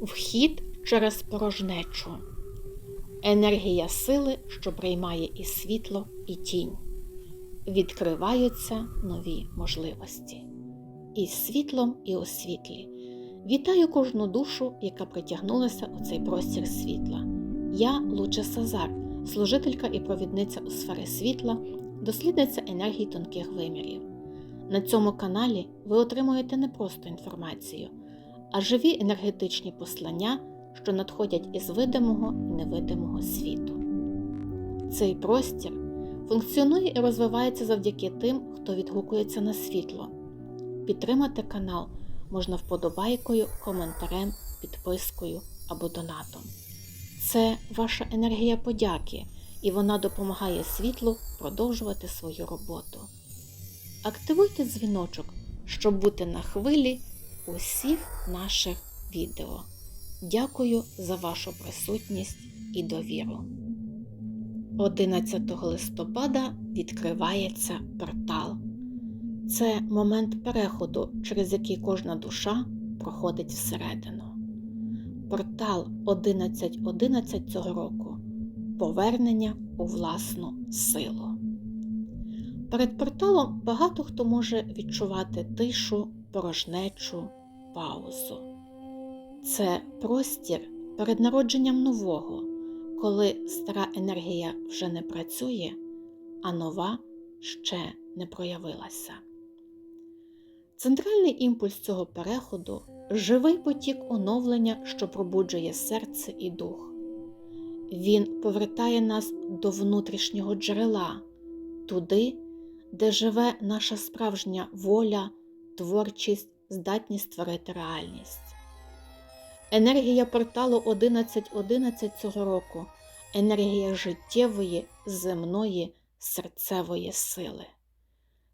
Вхід через порожнечу. Енергія сили, що приймає і світло, і тінь. Відкриваються нові можливості. І світлом, і у світлі. Вітаю кожну душу, яка притягнулася у цей простір світла. Я Луча Сазар, служителька і провідниця у сфери світла, дослідниця енергії тонких вимірів. На цьому каналі ви отримуєте не просто інформацію, а живі енергетичні послання, що надходять із видимого і невидимого світу. Цей простір функціонує і розвивається завдяки тим, хто відгукується на світло. Підтримати канал можна вподобайкою, коментарем, підпискою або донатом. Це ваша енергія подяки, і вона допомагає світлу продовжувати свою роботу. Активуйте дзвіночок, щоб бути на хвилі усіх наших відео. Дякую за вашу присутність і довіру. 11 листопада відкривається портал. Це момент переходу, через який кожна душа проходить всередину. Портал 11.11 цього року повернення у власну силу. Перед порталом багато хто може відчувати тишу, порожнечу, паузу. Це простір перед народженням нового, коли стара енергія вже не працює, а нова ще не проявилася. Центральний імпульс цього переходу живий потік оновлення, що пробуджує серце і дух. Він повертає нас до внутрішнього джерела, туди, де живе наша справжня воля, творчість, здатність створити реальність. Енергія порталу 11.11 цього року енергія життєвої, земної, серцевої сили,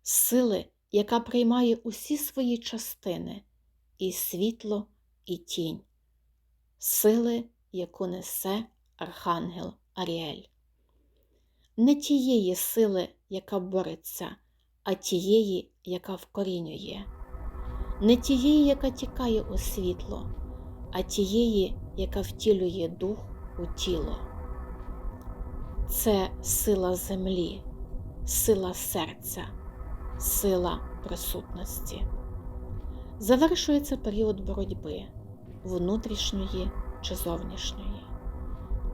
сили, яка приймає усі свої частини і світло, і тінь, сили, яку несе Архангел Аріель. Не тієї сили, яка бореться, а тієї, яка вкорінює, не тієї, яка тікає у світло, а тієї, яка втілює дух у тіло. Це сила землі, сила серця, сила присутності. Завершується період боротьби внутрішньої чи зовнішньої.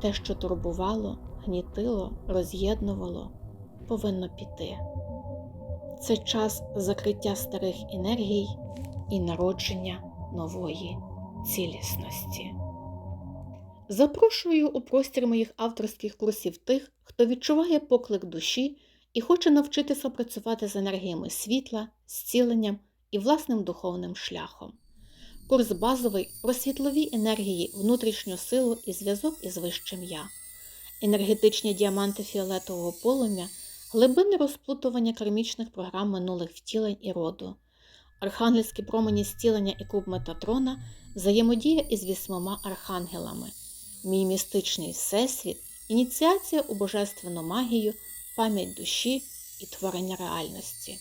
Те, що турбувало, гнітило, роз'єднувало, повинно піти. Це час закриття старих енергій і народження нової цілісності. Запрошую у простір моїх авторських курсів тих, хто відчуває поклик душі і хоче навчитися працювати з енергіями світла, зціленням і власним духовним шляхом. Курс базовий про світлові енергії, внутрішню силу і зв'язок із вищим я, енергетичні діаманти фіолетового полум'я, глибинне розплутування кармічних програм минулих втілень і роду, архангельські промені зцілення і куб Метатрона, взаємодія із вісьмома архангелами, мій містичний всесвіт, ініціація у божественну магію, пам'ять душі і творення реальності.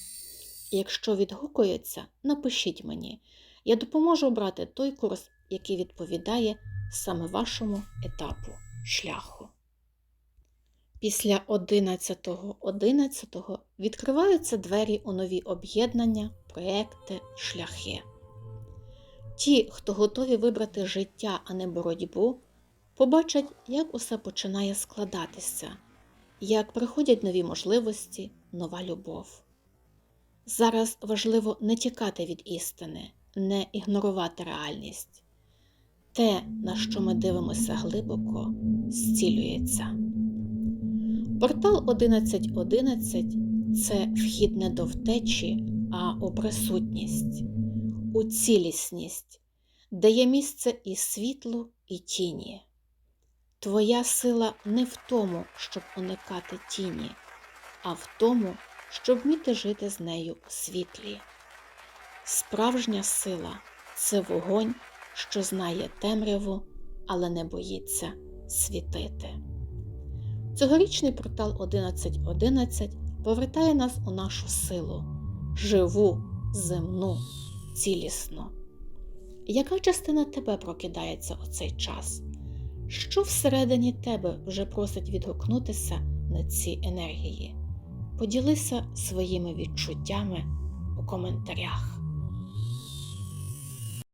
Якщо відгукується, напишіть мені. Я допоможу обрати той курс, який відповідає саме вашому етапу шляху. Після 11.11 .11 відкриваються двері у нові об'єднання, проекти, шляхи. Ті, хто готові вибрати життя, а не боротьбу, побачать, як усе починає складатися, як приходять нові можливості, нова любов. Зараз важливо не тікати від істини, не ігнорувати реальність. Те, на що ми дивимося глибоко, зцілюється. Портал 11.11 це вхід не до втечі, а у присутність, у цілісність, де є місце і світлу, і тіні. Твоя сила не в тому, щоб уникати тіні, а в тому, щоб вміти жити з нею у світлі. Справжня сила це вогонь, що знає темряву, але не боїться світити. Цьогорічний портал 11.11 повертає нас у нашу силу, живу, земну, цілісну. Яка частина тебе прокидається у цей час? Що всередині тебе вже просить відгукнутися на ці енергії? Поділися своїми відчуттями у коментарях.